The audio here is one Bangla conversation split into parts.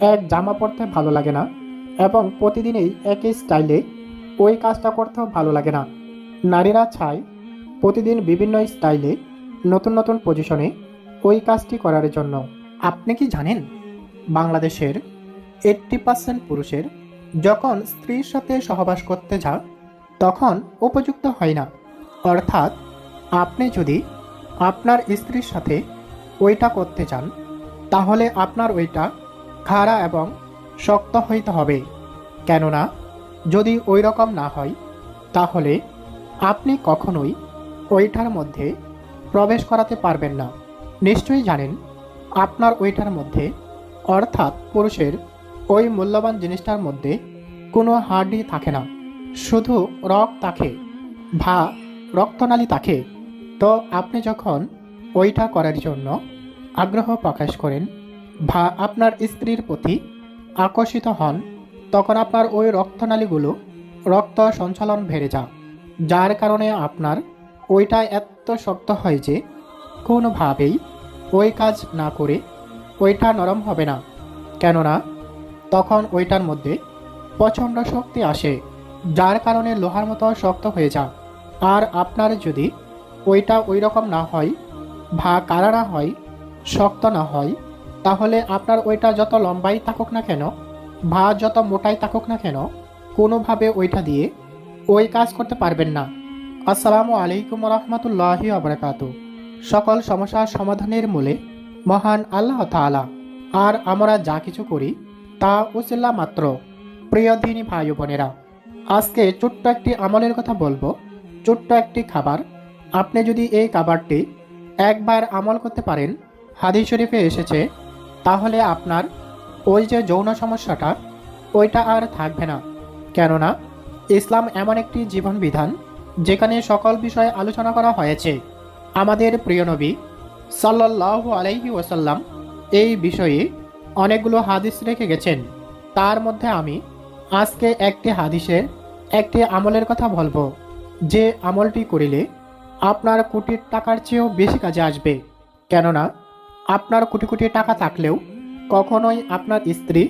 এক জামা পরতে ভালো লাগে না এবং প্রতিদিনই একই স্টাইলে ওই কাজটা করতেও ভালো লাগে না। নারীরা চায় প্রতিদিন বিভিন্ন স্টাইলে নতুন নতুন পজিশনে ওই কাজটি করার জন্য। আপনি কি জানেন, বাংলাদেশের এইট্টি পার্সেন্ট পুরুষের যখন স্ত্রীর সাথে সহবাস করতে যা তখন উপযুক্ত হয় না। অর্থাৎ আপনি যদি আপনার স্ত্রীর সাথে ওইটা করতে চান তাহলে আপনার ওইটা খাড়া এবং শক্ত হইতে হবে। কেননা, যদি ওই রকম না হয়, তাহলে আপনি কখনোই ওইটার মধ্যে প্রবেশ করাতে পারবেন না। নিশ্চয়ই জানেন, আপনার ওইটার মধ্যে, অর্থাৎ পুরুষের ওই মূল্যবান জিনিসটার মধ্যে কোনো হাড্ডি থাকে না। শুধু রক থাকে ভা রক্তনালী থাকে। তো আপনি যখন ওইটা করার জন্য আগ্রহ প্রকাশ করেন বা আপনার স্ত্রীর প্রতি আকর্ষিত হন, তখন আপনার ওই রক্তনালীগুলো রক্ত সঞ্চালন বেড়ে যা যার কারণে আপনার ওইটা এত শক্ত হয় যে কোনোভাবেই ওই কাজ না করে ওইটা নরম হবে না। কেননা, তখন ওইটার মধ্যে প্রচণ্ড শক্তি আসে, যার কারণে লোহার মতো শক্ত হয়ে যা আর আপনার যদি ওইটা ওই রকম না হয় বা কারা না হয়, শক্ত না হয় তাহলে আপনার ওইটা যত লম্বাই থাকুক না কেন, বা যত মোটাই থাকুক না কেন, কোনোভাবে ওইটা দিয়ে ওই কাজ করতে পারবেন না। আসসালামু আলাইকুম রহমতুল্লাহি আবরাকাত সকল সমস্যার সমাধানের মূলে মহান আল্লাহ তাআলা আর আমরা যা কিছু করি তা উচিল্লা মাত্র। প্রিয় দিনী ভাই বোনেরা, আজকে ছোট্ট একটি আমলের কথা বলব। ছোট্ট একটি খাবার। আপনি যদি এই খাবারটি একবার আমল করতে পারেন, হাদিস শরীফে এসেছে তাহলে আপনার ওই যে যৌন সমস্যাটা, ওইটা আর থাকবে না। কেননা, ইসলাম এমন একটি জীবন বিধান যেখানে সকল বিষয়ে আলোচনা করা হয়েছে। আমাদের প্রিয় নবী সাল্লাহ আলাইহি ওসাল্লাম এই বিষয়ে অনেকগুলো হাদিস রেখে গেছেন। তার মধ্যে আমি আজকে একটি হাদিসের একটি আমলের কথা বলব, যে আমলটি করিলে আপনার কোটির টাকার চেয়েও বেশি কাজে আসবে। কেননা আপনার কোটি কোটি টাকা থাকলেও কখনোই আপনার স্ত্রী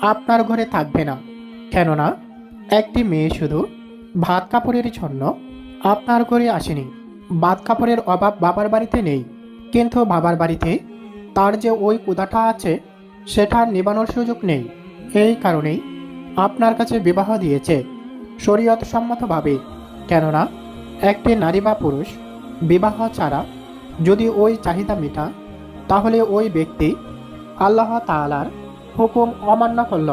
আপনার ঘরে থাকবে না। কেননা, একটি মেয়ে শুধু ভাত কাপড়ের জন্য আপনার ঘরে আসেনি। ভাত কাপড়ের অভাব বাবার বাড়িতে নেই। কিন্তু বাবার বাড়িতে তার যে ওই কুদাটা আছে, সেটা নিবানোর সুযোগ নেই। এই কারণেই আপনার কাছে বিবাহ দিয়েছে শরীয়ত সম্মতভাবে কেননা, একটি নারী বা পুরুষ বিবাহ ছাড়া যদি ওই চাহিদা মেটা তাহলে ওই ব্যক্তি আল্লাহ তালার হুকুম অমান্য করল।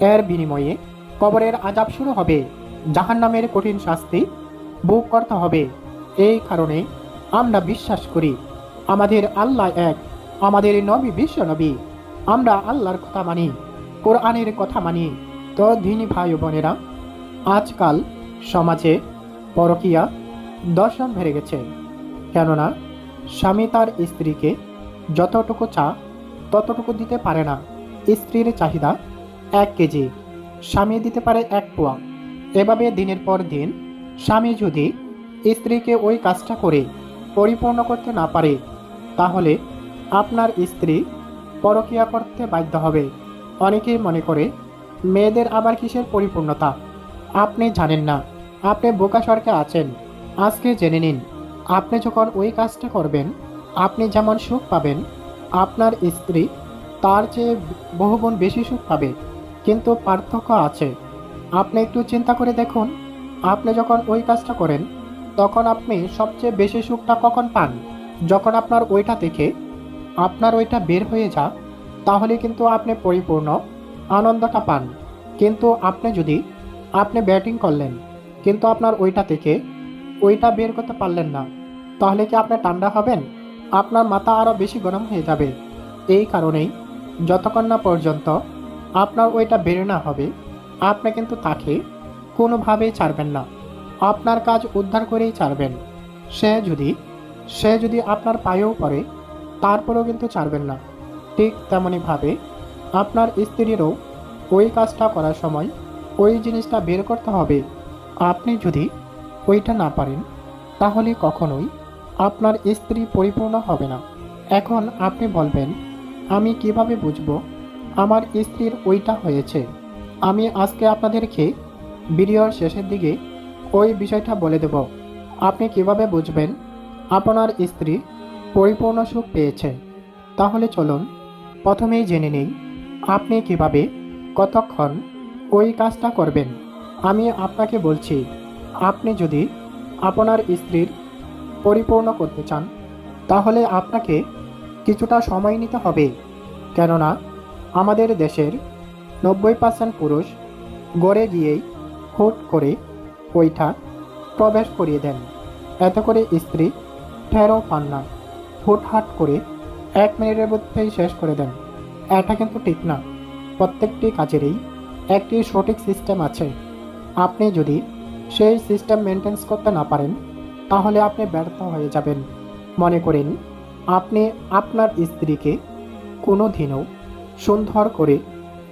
এর বিনিময়ে কবরের আজাব শুরু হবে। জাহান্নামের কঠিন শাস্তি ভোগ করতে হবে। এই কারণে আমরা বিশ্বাস করি, আমাদের আল্লাহ এক, আমাদের নবী বিশ্ব নবী। আমরা আল্লাহর কথা মানি, কোরআনের কথা মানি। তো দিনী ভাই বোনেরা, আজকাল সমাজে পরকিয়া দর্শন বেড়ে গেছে। কেননা, স্বামী তার স্ত্রীকে যতটুকু চা, ততটুকু দিতে পারে না। স্ত্রীর চাহিদা এক কেজি। স্বামী দিতে পারে এক পোয়া। এভাবে দিনের পর দিন স্বামী যদি স্ত্রীকে ওই কাজটা করে পরিপূর্ণ করতে না পারে, তাহলে আপনার স্ত্রী পরকিয়া করতে বাধ্য হবে। অনেকেই মনে করে, মেয়েদের আবার কিসের পরিপূর্ণতা? আপনি জানেন না। আপনি বোকা আছেন। আজকে জেনে নিন, আপনি যখন ওই কাজটা করবেন আপনি যেমন সুখ পাবেন, আপনার স্ত্রী তার চেয়ে বহুগুণ বেশি সুখ পাবে। কিন্তু পার্থক্য আছে। আপনি একটু চিন্তা করে দেখুন, আপনি যখন ওই কাজটা করেন, তখন আপনি সবচেয়ে বেশি সুখটা কখন পান? যখন আপনার ওইটা থেকে আপনার ওইটা বের হয়ে যা তাহলে কিন্তু আপনি পরিপূর্ণ আনন্দটা পান। কিন্তু আপনি যদি, আপনি ব্যাটিং করলেন, কিন্তু আপনার ওইটা থেকে ওইটা বের করতে পারলেন না, তাহলে কি আপনি ঠান্ডা হবেন? আপনার মাথা আরও বেশি গরম হয়ে যাবে। এই কারণেই যতক্ষণ না পর্যন্ত আপনার ওইটা বের না হবে, আপনি কিন্তু তাকে কোনোভাবেই ছাড়বেন না। আপনার কাজ উদ্ধার করেই ছাড়বেন। সে যদি সে যদি আপনার পায়েও পড়ে, তারপরেও কিন্তু ছাড়বেন না। ঠিক তেমনইভাবে আপনার স্ত্রীরও ওই কাজটা করার সময় ওই জিনিসটা বের করতে হবে। আপনি যদি ওইটা না পারেন, তাহলে কখনোই আপনার স্ত্রী পরিপূর্ণ হবে না। এখন আপনি বলবেন, আমি কীভাবে বুঝব? আমার স্ত্রীর ওইটা হয়েছে। আমি আজকে আপনাদেরকে ভিডিওর শেষের দিকে ওই বিষয়টা বলে দেব। আপনি কীভাবে বুঝবেন আপনার স্ত্রী পরিপূর্ণ সুখ পেয়েছে? তাহলে চলুন, প্রথমেই জেনে নেই, আপনি কীভাবে কতক্ষণ ওই কাজটা করবেন? আমি আপনাকে বলছি, আপনি যদি আপনার স্ত্রীর পরিপূর্ণ করতে চান, তাহলে আপনাকে কিছুটা সময় নিতে হবে। কেননা, আমাদের দেশের নব্বই পার্সেন্ট পুরুষ গড়ে গিয়েই হুট করে ওইটা প্রবেশ করিয়ে দেন। এত করে স্ত্রী ঠেরও পান না, হুটহাট করে এক মিনিটের মধ্যেই শেষ করে দেন। এটা কিন্তু ঠিক না। প্রত্যেকটি কাজেরই একটি সঠিক সিস্টেম আছে। আপনি যদি সেই সিস্টেম মেনটেন্স করতে না পারেন তাহলে আপনি ব্যর্থ হয়ে যাবেন। মনে করেন, আপনি আপনার স্ত্রীকে কোনো দিনও সুন্দর করে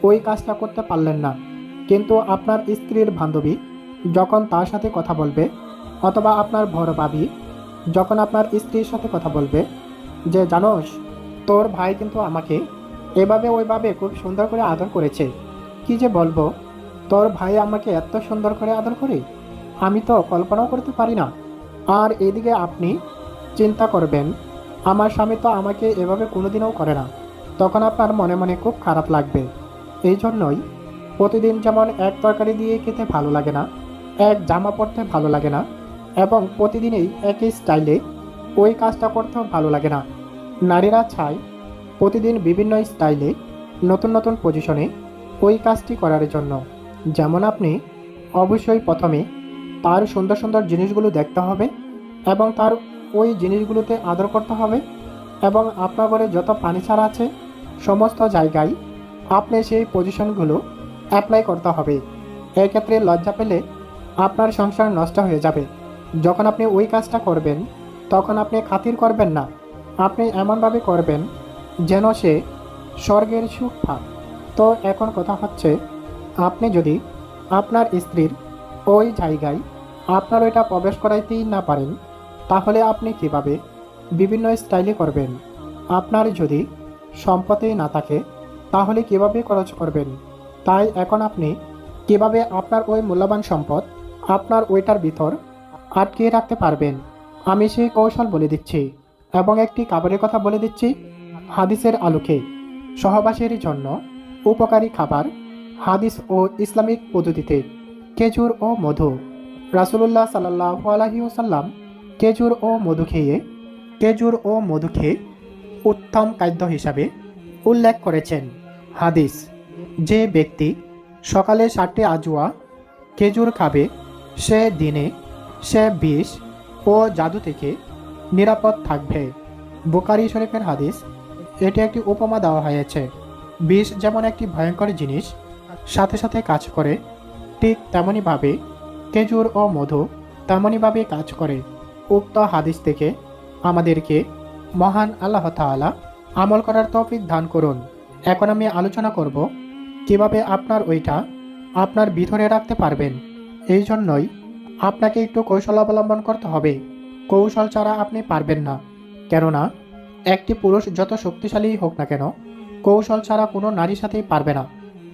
ওই কাজটা করতে পারলেন না। কিন্তু আপনার স্ত্রীর বান্ধবী যখন তার সাথে কথা বলবে, অথবা আপনার বড় ভাবি যখন আপনার স্ত্রীর সাথে কথা বলবে, যে, জানোস, তোর ভাই কিন্তু আমাকে এভাবে ওইভাবে খুব সুন্দর করে আদর করেছে। কি যে বলব, তোর ভাই আমাকে এত সুন্দর করে আদর করে? আমি তো কল্পনাও করতে পারি না। আর এদিকে আপনি চিন্তা করবেন, আমার স্বামী তো আমাকে এভাবে কোনোদিনও করে না। তখন আপনার মনে মনে খুব খারাপ লাগবে। এই জন্যই প্রতিদিন যেমন এক তরকারি দিয়ে খেতে ভালো লাগে না, এক জামা পরতে ভালো লাগে না, এবং প্রতিদিনই একই স্টাইলে ওই কাজটা করতেও ভালো লাগে না। নারীরা চায় প্রতিদিন বিভিন্ন স্টাইলে নতুন নতুন পজিশনে ওই কাজটি করার জন্য। যেমন আপনি অবশ্যই প্রথমে তার সুন্দর সুন্দর জিনিসগুলো দেখতে হবে এবং তার ওই জিনিসগুলোতে আদর করতে হবে এবং আপনার ঘরে যত ছাড়া আছে, সমস্ত জায়গায় আপনি সেই পজিশনগুলো অ্যাপ্লাই করতে হবে। এক্ষেত্রে লজ্জা পেলে আপনার সংসার নষ্ট হয়ে যাবে। যখন আপনি ওই কাজটা করবেন, তখন আপনি খাতির করবেন না। আপনি এমনভাবে করবেন যেন সে স্বর্গের সুখ পাক। তো এখন কথা হচ্ছে, আপনি যদি আপনার স্ত্রীর ওই জায়গায় আপনার ওইটা প্রবেশ করাইতেই না পারেন, তাহলে আপনি কীভাবে? বিভিন্ন স্টাইলে করবেন। আপনার যদি সম্পত্তি না থাকে, তাহলে কীভাবে খরচ করবেন? তাই এখন আপনি কীভাবে আপনার ওই মূল্যবান সম্পদ আপনার ওইটার ভিতর আটকিয়ে রাখতে পারবেন? আমি সেই কৌশল বলে দিচ্ছি এবং একটি খাবারের কথা বলে দিচ্ছি হাদিসের আলোকে। সহবাসের জন্য উপকারী খাবার হাদিস ও ইসলামিক পদ্ধতিতে খেজুর ও মধু। রাসুলুল্লাহ সাল্লাহ আলহি ওসাল্লাম খেজুর ও মধু খেয়ে কেজুর ও মধু খেয়ে উত্তম খাদ্য হিসাবে উল্লেখ করেছেন। হাদিস, যে ব্যক্তি সকালে সাতটি আজুয়া খেজুর খাবে, সে দিনে সে বিষ ও জাদু থেকে নিরাপদ থাকবে। বোকারি শরীফের হাদিস, এটি একটি উপমা দেওয়া হয়েছে। বিষ যেমন একটি ভয়ঙ্কর জিনিস, সাথে সাথে কাজ করে, ঠিক তেমনইভাবে খেজুর ও মধু তেমনইভাবে কাজ করে। উক্ত হাদিস থেকে আমাদেরকে মহান আল্লাহ তাআলা আমল করার তৌফিক দান করুন। এখন আমি আলোচনা করব কীভাবে আপনার ওইটা আপনার ভিতরে রাখতে পারবেন। এই জন্যই আপনাকে একটু কৌশল অবলম্বন করতে হবে। কৌশল ছাড়া আপনি পারবেন না। কেননা, একটি পুরুষ যত শক্তিশালী হোক না কেন, কৌশল ছাড়া কোনো নারীর সাথেই পারবে না।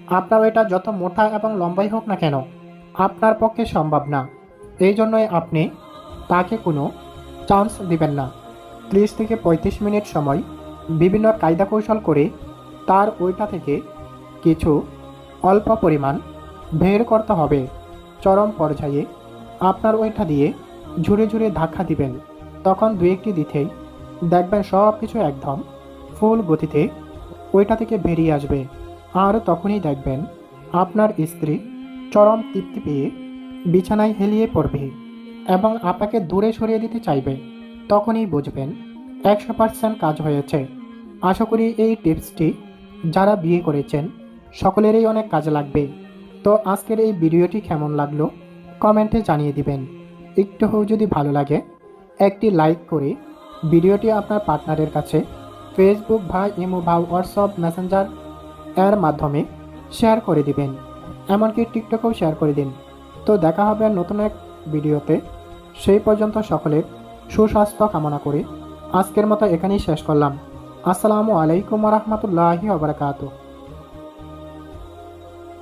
আপনার এটা যত মোটা এবং লম্বাই হোক না কেন আপনার পক্ষে সম্ভব না। এই জন্যই আপনি তাকে কোনো চান্স দিবেন না। ত্রিশ থেকে পঁয়ত্রিশ মিনিট সময়, বিভিন্ন কায়দা কৌশল করে তার ওইটা থেকে কিছু অল্প পরিমাণ বের করতে হবে। চরম পর্যায়ে আপনার ওইটা দিয়ে ঝুড়ে ঝুড়ে ধাক্কা দিবেন। তখন দু একটি দিতেই দেখবেন সব কিছু একদম ফুল গতিতে ওইটা থেকে বেরিয়ে আসবে। আর তখনই দেখবেন আপনার স্ত্রী চরম তৃপ্তি পেয়ে বিছানায় হেলিয়ে পড়বে এবং আপনাকে দূরে সরিয়ে দিতে চাইবে, তখনই বুঝবেন একশো পার্সেন্ট কাজ হয়েছে। আশা করি এই টিপসটি যারা বিয়ে করেছেন, সকলেরই অনেক কাজে লাগবে। তো আজকের এই ভিডিওটি কেমন লাগল, কমেন্টে জানিয়ে দিবেন। একটু হোক যদি ভালো লাগে, একটি লাইক করে ভিডিওটি আপনার পার্টনারের কাছে ফেসবুক বা ইমো বা হোয়াটসঅ্যাপ মেসেঞ্জার এর মাধ্যমে শেয়ার করে দিবেন। এমনকি টিকটকেও শেয়ার করে দিন। তো দেখা হবে নতুন এক ভিডিওতে। সেই পর্যন্ত সকলের সুস্বাস্থ্য কামনা করে। আজকের মতো এখানেই শেষ করলাম। আসসালামু আলাইকুম রহমতুল্লাহি ওবরাকাতু